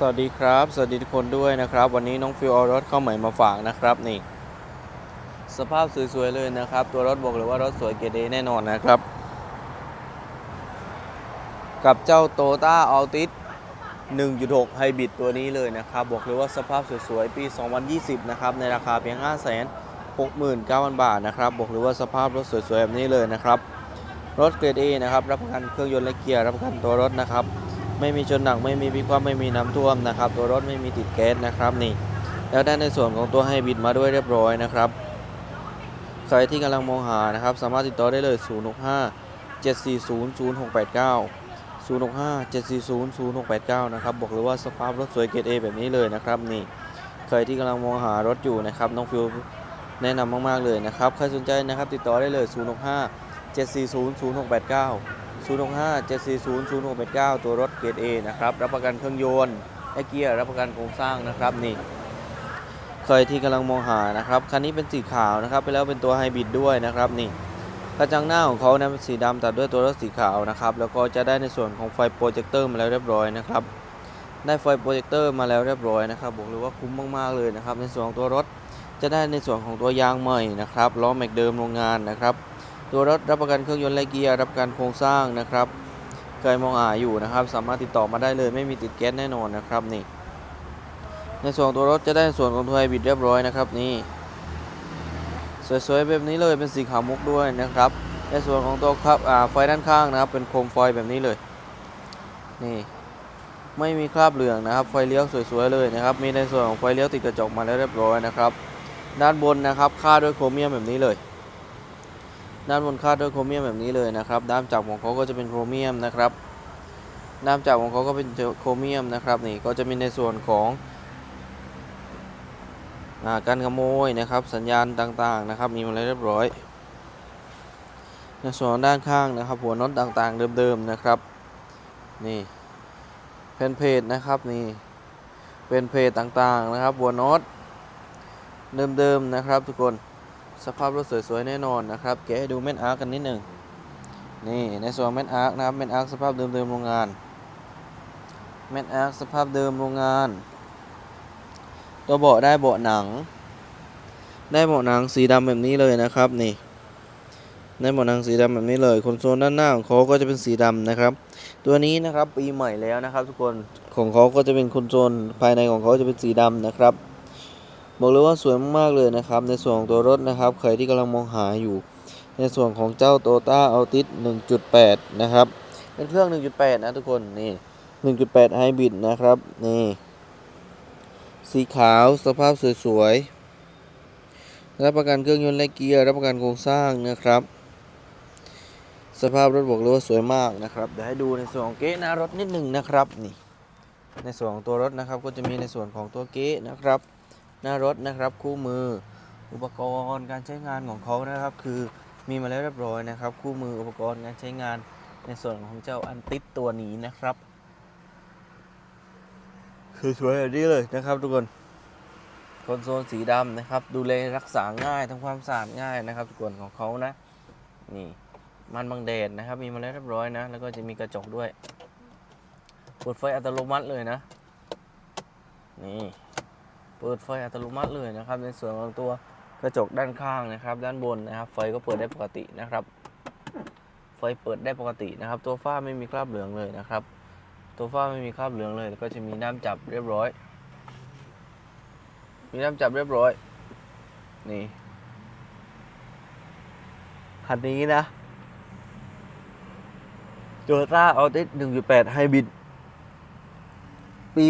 สวัสดีครับ สวัสดีทุกคนด้วยนะครับ วันนี้น้องฟิวเอารถเข้าใหม่มาฝากนะครับนี่ สภาพสวยๆเลยนะครับ ตัวรถบอกเลยว่ารถสวยเกรดแน่นอนนะครับ กับเจ้าโตต้าอัลติส1.6ไฮบริดตัวนี้เลยนะครับ บอกเลยว่าสภาพสวยๆ ปี 2020 นะครับ ในราคาเพียง 5 6 9 0 0 0 บาทนะครับ บอกเลยว่าสภาพรถสวยๆแบบนี้เลยนะครับ รถเกรด A นะครับ รับประกันเครื่องยนต์และเกียร์ รับประกันตัวรถนะครับ ไม่มีชนหนักไม่มีพิคว่ำไม่มีน้ำท่วมนะครับ ตัวรถไม่มีติดแก๊สนะครับนี่แล้วได้ในส่วนของตัวไฮบริดมาด้วยเรียบร้อยนะครับใครที่กำลังมองหานะครับ สามารถติดต่อได้เลย 065 740 0689 065 740 0689 นะครับบอกเลยว่าสภาพรถสวยเกรด A แบบนี้เลยนะครับนี่ใครที่กำลังมองหารถอยู่นะครับน้องฟิวแนะนำมาก ๆ เลยนะครับ ใครสนใจนะครับติดต่อได้เลย 065 740 0689 065 740 0689 ตัวรถเกรด A นะครับ รับประกันเครื่องยนต์และเกียร์ รับประกันโครงสร้างนะครับนี่ ใครที่กำลังมองหานะครับ คันนี้เป็นสีขาวนะครับ ไปแล้วเป็นตัวไฮบริดด้วยนะครับนี่ กระจังหน้าของเขานะเป็นสีดำตัดด้วยตัวรถสีขาวนะครับ แล้วก็จะได้ในส่วนของไฟโปรเจคเตอร์มาแล้วเรียบร้อยนะครับ ได้ไฟโปรเจคเตอร์มาแล้วเรียบร้อยนะครับ บอกเลยว่าคุ้มมากๆเลยนะครับ ในส่วนของตัวรถจะได้ในส่วนของตัวยางใหม่นะครับ ล้อแม็กเดิมโรงงานนะครับ ตัวรถรับประกันเครื่องยนต์และเกียร์รับประกันโครงสร้างนะครับใครมองหาอยู่นะครับ สามารถติดต่อมาได้เลยไม่มีติดแก๊สแน่นอนนะครับนี่ ในส่วนตัวรถจะได้ส่วนของตัวไฮบริดเรียบร้อยนะครับนี่สวยๆแบบนี้เลยเป็นสีขาวมุกด้วยนะครับในส่วนของตัวครับอ่าไฟด้านข้างนะครับ เป็นโคมไฟแบบนี้เลย นี่ ไม่มีคราบเหลืองนะครับ ไฟเลี้ยวสวยๆเลยนะครับ มีในส่วนของไฟเลี้ยวติดกระจกมาแล้วเรียบร้อยนะครับ ด้านบนนะครับค่าด้วยโครเมียมแบบนี้เลย ด้านบนค่าด้วยโครเมียมแบบนี้เลยนะครับด้ามจับของเขาก็จะเป็นโครเมียมนะครับด้ามจับของเขาก็เป็นโครเมียมนะครับนี่ก็จะมีในส่วนของอการขโมยนะครับสัญญาณต่างๆนะครับมีมาแล้วเรียบร้อย ในส่วนด้านข้างนะครับ หัวน็อตต่างๆ เดิมๆนะครับนี่แผ่นเพจนะครับนี่เป็นเพจต่างๆนะครับหัวน็อตเดิมๆนะครับทุกคน สภาพรถสวยๆแน่นอนนะครับแกให้ดูแม่นอาร์กันนิดหนึ่งนี่ในส่วนแม่นอาร์คนะครับแม่นอาร์คสภาพเดิมๆโรงงานแม่นอาร์คสภาพเดิมโรงงาน ตัวเบาะได้เบาะหนัง ได้เบาะหนังสีดำแบบนี้เลยนะครับนี่ได้เบาะหนังสีดำแบบนี้เลยคอนโซลด้านหน้าของเขาก็จะเป็นสีดำนะครับ ตัวนี้นะครับปีใหม่แล้วนะครับ ทุกคนของเขาก็จะเป็นคอนโซลภายในของเขาจะเป็นสีดำนะครับ บอกเลยว่าสวยมากๆเลยนะครับ ในส่วนของตัวรถนะครับ ใครที่กำลังมองหาอยู่ ในส่วนของเจ้า Toyota Altis 1.8 นะครับ เป็นเครื่อง 1.8 นะทุกคน นี่ 1.8 Hybrid นะครับ นี่ สีขาว สภาพสวยๆ รับประกันเครื่องยนต์และเกียร์ รับประกันโครงสร้างนะครับ สภาพรถบอกเลยว่าสวยมากนะครับ เดี๋ยวให้ดูในส่วนของเก๊ะหน้ารถนิดหนึ่งนะครับ นี่ ในส่วนของตัวรถนะครับ ก็จะมีในส่วนของตัวเก๊ะนะครับ หน้ารถนะครับ คู่มือ อุปกรณ์การใช้งานของเขานะครับ คือมีมาแล้วเรียบร้อยนะครับ คู่มืออุปกรณ์การใช้งานในส่วนของเจ้าอันติดตัวนี้นะครับสวยๆแบบนี้เลยนะครับ ทุกคนคอนโซลสีดำนะครับ ดูแลรักษาง่ายทำความสะอาดง่ายนะครับทุกคนของเขานะนี่มันบังแดดนะครับ มีมาแล้วเรียบร้อยนะ แล้วก็จะมีกระจกด้วยเปิดไฟอัตโนมัติเลยนะ นี่ เปิดไฟอัตโนมัติเลยนะครับ ในส่วนของตัวกระจกด้านข้างนะครับ ด้านบนนะครับ ไฟก็เปิดได้ปกตินะครับ ไฟเปิดได้ปกตินะครับ ตัวฝ้าไม่มีคราบเหลืองเลยนะครับ ตัวฝ้าไม่มีคราบเหลืองเลยแล้วก็จะมีด้าจับเรียบร้อย มีด้าจับเรียบร้อย นี่คันนี้นะ Toyota Altis 1.8 Hybrid ปี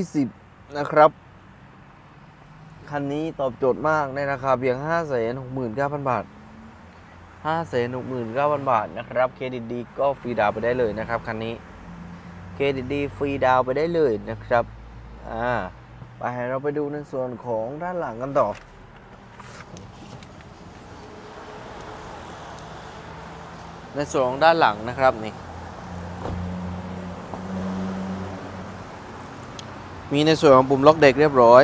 2020 นะครับ คันนี้ตอบโจทย์มากในราคาเพียง 569,000 บาท 569,000 บาทนะครับเครดิตดีก็ฟรีดาวไปได้เลยนะครับคันนี้เครดิตดีฟรีดาวไปได้เลยนะครับอ่าไปเราไปดูในส่วนของด้านหลังกันต่อในส่วนของด้านหลังนะครับนี่มีในส่วนของปุ่มล็อกเด็กเรียบร้อย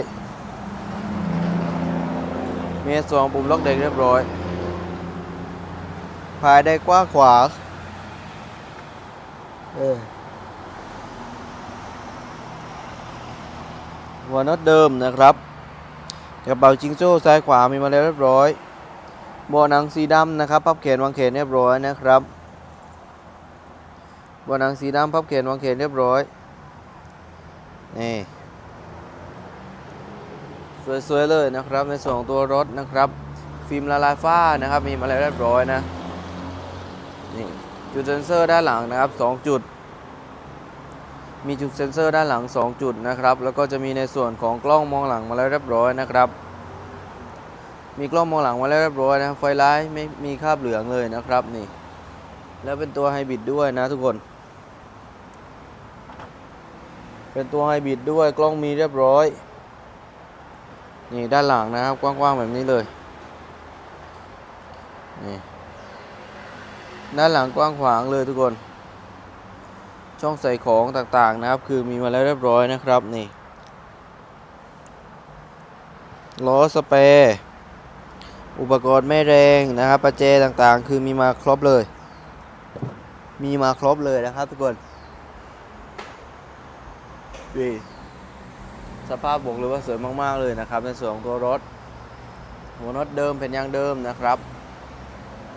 มีส่วนของปุ่มล็อกเด็กเรียบร้อย ภายได้กว้างขวางเออหัวน็อตเดิมนะครับกระเป๋าจิงโจ้ซ้ายขวามีมาแล้วเรียบร้อยบาะหนังสีดำนะครับ พับแขนวางแขนเรียบร้อยนะครับบาะหนังสีดำพับแขนวางแขนเรียบร้อยนี่ สวยๆเลยนะครับในส่วนของตัวรถนะครับ ฟิล์มละลายฝ้านะครับ มีมาแล้วเรียบร้อยนะนี่จุดเซ็นเซอร์ด้านหลังนะครับ 2 จุด มีจุดเซ็นเซอร์ด้านหลัง 2 จุดนะครับ แล้วก็จะมีในส่วนของกล้องมองหลังมาแล้วเรียบร้อยนะครับ มีกล้องมองหลังมาแล้วเรียบร้อยนะไฟไลท์ไม่มีคราบเหลืองเลยนะครับนี่ แล้วเป็นตัวไฮบริดด้วยนะทุกคนเป็นตัวไฮบริดด้วยกล้องมีเรียบร้อย นี่ด้านหลังนะครับ กว้างๆแบบนี้เลยนี่ด้านหลังกว้างขวางเลยทุกคน ช่องใส่ของต่างๆนะครับ คือมีมาแล้วเรียบร้อยนะครับนี่ล้อสเปรย์อุปกรณ์ไม่แรงนะครับประแจต่างๆ คือมีมาครบเลย มีมาครบเลยนะครับทุกคนดี สภาพบอกเลยว่าสวยมากๆเลยนะครับ ในส่วนของตัวรถ หัวน็อตเดิมเป็นยางเดิมนะครับ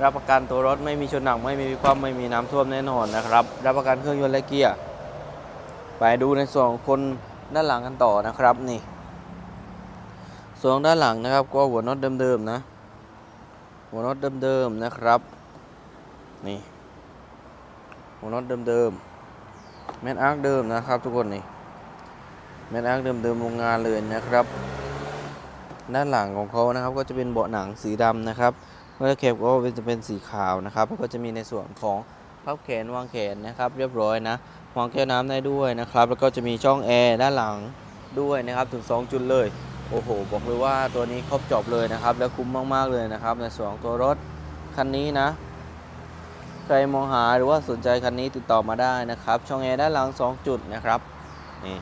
รับประกันตัวรถไม่มีชนหนักไม่มีความไม่มีน้ำท่วมแน่นอนนะครับ รับประกันเครื่องยนต์และเกียร์ไปดูในส่วนของคนด้านหลังกันต่อนะครับนี่ ส่วนด้านหลังนะครับ ก็หัวน็อตเดิมๆนะ หัวน็อตเดิมๆนะครับ นี่ หัวน็อตเดิมๆแมนอาร์คเดิมนะครับ ทุกคนนี่ แมนอาร์คเดิมๆโรงงานเลยนะครับ ด้านหลังของเขานะครับก็จะเป็นเบาะหนังสีดำนะครับเมื่อแคปก็จะเป็นสีขาวนะครับแล้วก็จะมีในส่วนของพับแขนวางแขนนะครับ เรียบร้อยนะวางแก้วน้ำได้ด้วยนะครับ แล้วก็จะมีช่องแอร์ด้านหลังด้วยนะครับถึง 2 จุดเลยโอ้โห บอกเลยว่าตัวนี้ครบจบเลยนะครับ แล้วคุ้มมากๆเลยนะครับ ในส่วนของตัวรถคันนี้นะ ใครมองหาหรือว่าสนใจคันนี้ติดต่อมาได้นะครับ ช่องแอร์ด้านหลัง 2 จุดนะครับนี่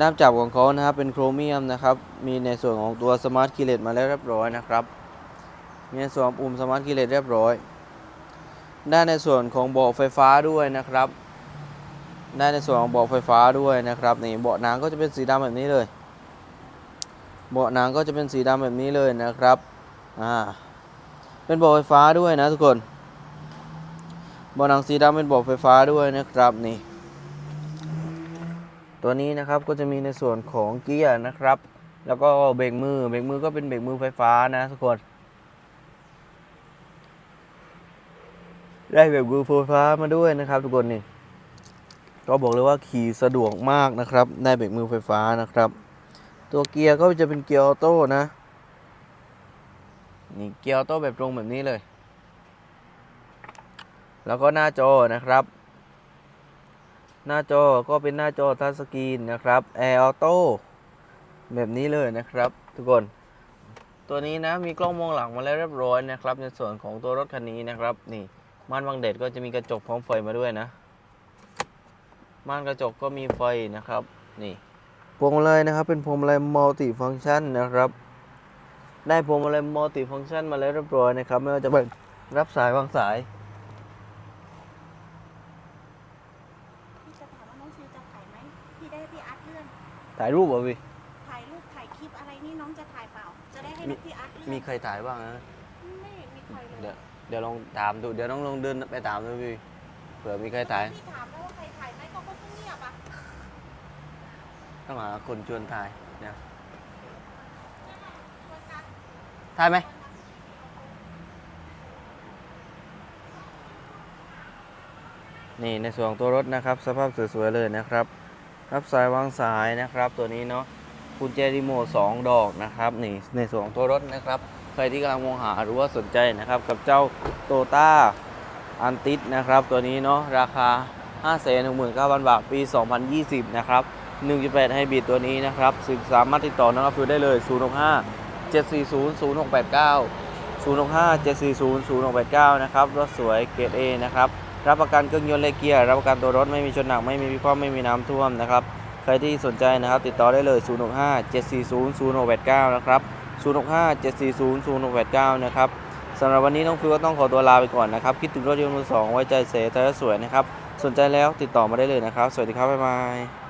ด้ามจับของเขานะครับเป็นโครเมียมนะครับ มีในส่วนของตัวสมาร์ทคีเลตมาแล้วเรียบร้อยนะครับ มีในส่วนของปุ่มสมาร์ทคีเลตเรียบร้อย ได้ในส่วนของเบาะไฟฟ้าด้วยนะครับ ได้ในส่วนของเบาะไฟฟ้าด้วยนะครับนี่เบาะหนังก็จะเป็นสีดำแบบนี้เลย เบาะหนังก็จะเป็นสีดำแบบนี้เลยนะครับ อ่า เป็นเบาะไฟฟ้าด้วยนะทุกคน เบาะหนังสีดำเป็นเบาะไฟฟ้าด้วยนะครับนี่ ตัวนี้นะครับก็จะมีในส่วนของเกียร์นะครับ แล้วก็เบรกมือเบรกมือก็เป็นเบรกมือไฟฟ้านะทุกคนได้แบบมือไฟฟ้ามาด้วยนะครับทุกคนนี่ก็บอกเลยว่าขี่สะดวกมากนะครับ ได้เบรกมือไฟฟ้านะครับ ตัวเกียร์ก็จะเป็นเกียร์ออโต้นะนี่เกียร์ออโต้แบบตรงแบบนี้เลย แล้วก็หน้าจอนะครับ หน้าจอก็เป็นหน้าจอทัชสกรีนนะครับแอร์ออโต้แบบนี้เลยนะครับ ทุกคน ตัวนี้นะมีกล้องมองหลังมาแล้วเรียบร้อยนะครับ ในส่วนของตัวรถคันนี้นะครับ นี่ม่านบังแดดก็จะมีกระจกพร้อมไฟมาด้วยนะ ม่านกระจกก็มีไฟนะครับ นี่พวงมาลัยนะครับ เป็นพวงมาลัยมัลติฟังก์ชันนะครับ ได้พวงมาลัยมัลติฟังก์ชันมาแล้วเรียบร้อยนะครับ ไม่ว่าจะเป็นรับสายวางสาย พี่จะถามว่าน้องฟิวจะถ่ายไหม พี่ได้ให้พี่อาร์ตเลื่อนถ่ายรูปเหรอพี่ถ่ายรูปถ่ายคลิปอะไรนี่น้องจะถ่ายเปล่า จะได้ให้มีพี่อาร์ตเลื่อนมีใครถ่ายบ้างนะไม่มีใครเลยเดี๋ยวเดี๋ยวลองถามดูเดี๋ยวน้องลองเดินไปถามดูพี่เผื่อมีใครถ่ายพี่ถามแล้วว่าใครถ่ายไหมก็เขาต้องเงียบอะต้องหาคนชวนถ่ายเนี่ยชวนกันถ่ายไหมนี่ในส่วนของตัวรถนะครับ สภาพสวยๆเลยนะครับ รับสายวางสายนะครับตัวนี้เนาะกุญแจรีโมท2ดอกนะครับนี่ในส่วนของตัวรถนะครับ ใครที่กำลังมองหาหรือว่าสนใจนะครับกับเจ้าโตต้าอันติสนะครับ ตัวนี้เนาะราคา 5 6 9 0 0 0 บาท ปี 2020 นะครับ 1.8ให้บิดตัวนี้นะครับซึ่งสามารถติดต่อน้องฟิวได้เลย 065 740 0689 065 740 0689 นะครับรถสวยเกรด A นะครับ รับประกันเครื่องยนต์และเกียร์รับประกันตัวรถไม่มีชนหนักไม่มีพิความไม่มีน้ำท่วมนะครับใครที่สนใจนะครับ ติดต่อได้เลย 065 740 0689 นะครับ 065 740 0689 นะครับสำหรับวันนี้น้องฟิวก็ต้องขอตัวลาไปก่อนนะครับ คิดถึงรถยนต์มือสองไว้ใจเสถียรสวยนะครับ สนใจแล้วติดต่อมาได้เลยนะครับ สวัสดีครับ บ๊ายบาย